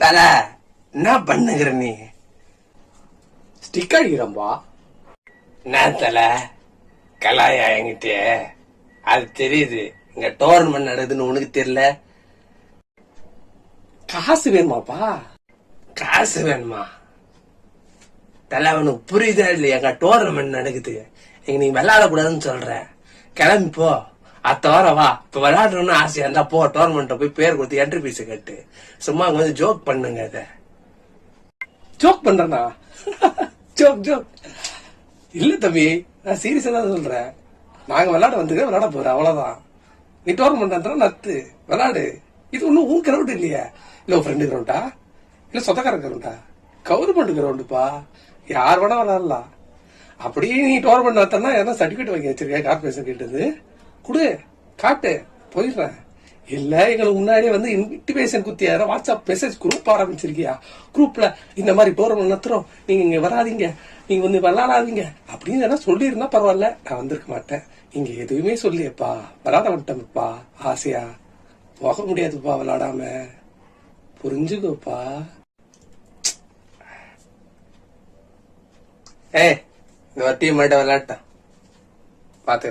தல என்ன பண்ணுகிற நீ? ஸ்டிக் அடிக்கிறோம்பா என்ன தல? கலாயா என்கிட்ட அது தெரியுது. இங்க டோர்னமெண்ட் நடக்குதுன்னு உனக்கு தெரியல? காசு வேணுமாப்பா? காசு வேணுமா? தல உனக்கு புரியுதா இல்லையா? எங்க டோர்னமெண்ட் நடக்குது இங்க நீ விளையாட கூடாதுன்னு சொல்ற. கிளம்பி போ. அத்த வாரம் வா இப்ப விளையாடணும்னு ஆசையா இருந்தா போ டோர்னமெண்ட்ட போய் பேர் கொடுத்து என்ட்ரி பீஸ் கட்டு. சும்மா கொஞ்சம் வந்து ஜோக் பண்ணுங்க அத ஜோக் பண்றேனா? ஜோக் ஜோக் இல்ல தம்பி நான் சீரியஸா தான் சொல்றேன். நாங்க விளையாட வந்துக்க விளையாட போறோம் அவ்வளவுதான். நீ டோர்னமெண்ட் நடத்துனா நத்து. விளையாடு. இது ஒன்றும் உன் கிரவுண்ட் இல்லையா. இல்ல உன் ஃப்ரெண்டு கிரவுண்டா இல்ல சொந்தக்கார கிரவுண்டா கவர்மெண்ட் கிரவுண்டுப்பா யார் வேணா விளையாடலாம். அப்படியே நீ டோர்னமெண்ட் நடத்தினா எதனா சர்டிஃபிகேட் வாங்கி வச்சிருக்க கார்பரேஷன் கேட்டது? கொடு காட்டு போயிடுறேன். இல்ல எங்களுக்கு முன்னாடியே வந்து இன்டிமேஷன் குத்தி யாரோ வாட்ஸ்அப் மெசேஜ் குரூப் ஆரம்பிச்சிருக்கியா? குரூப்ல இந்த மாதிரி டோர்னமெண்ட் நடத்துறோம் நீங்க இங்க வராதீங்க. நீங்க வந்து விளாடாதீங்க அப்படின்னு எதனா சொல்லியிருந்தா பரவாயில்ல. நான் வந்திருக்க மாட்டேன். இங்க எதுவுமே சொல்லியப்பா வராத வந்துட்டேன்ப்பா ஆசையா? போக முடியாதுப்பா விளாடாம புரிஞ்சுக்கோப்பா. ஏ இந்த டீம் மட்டும் விளாட்டேன் பாத்து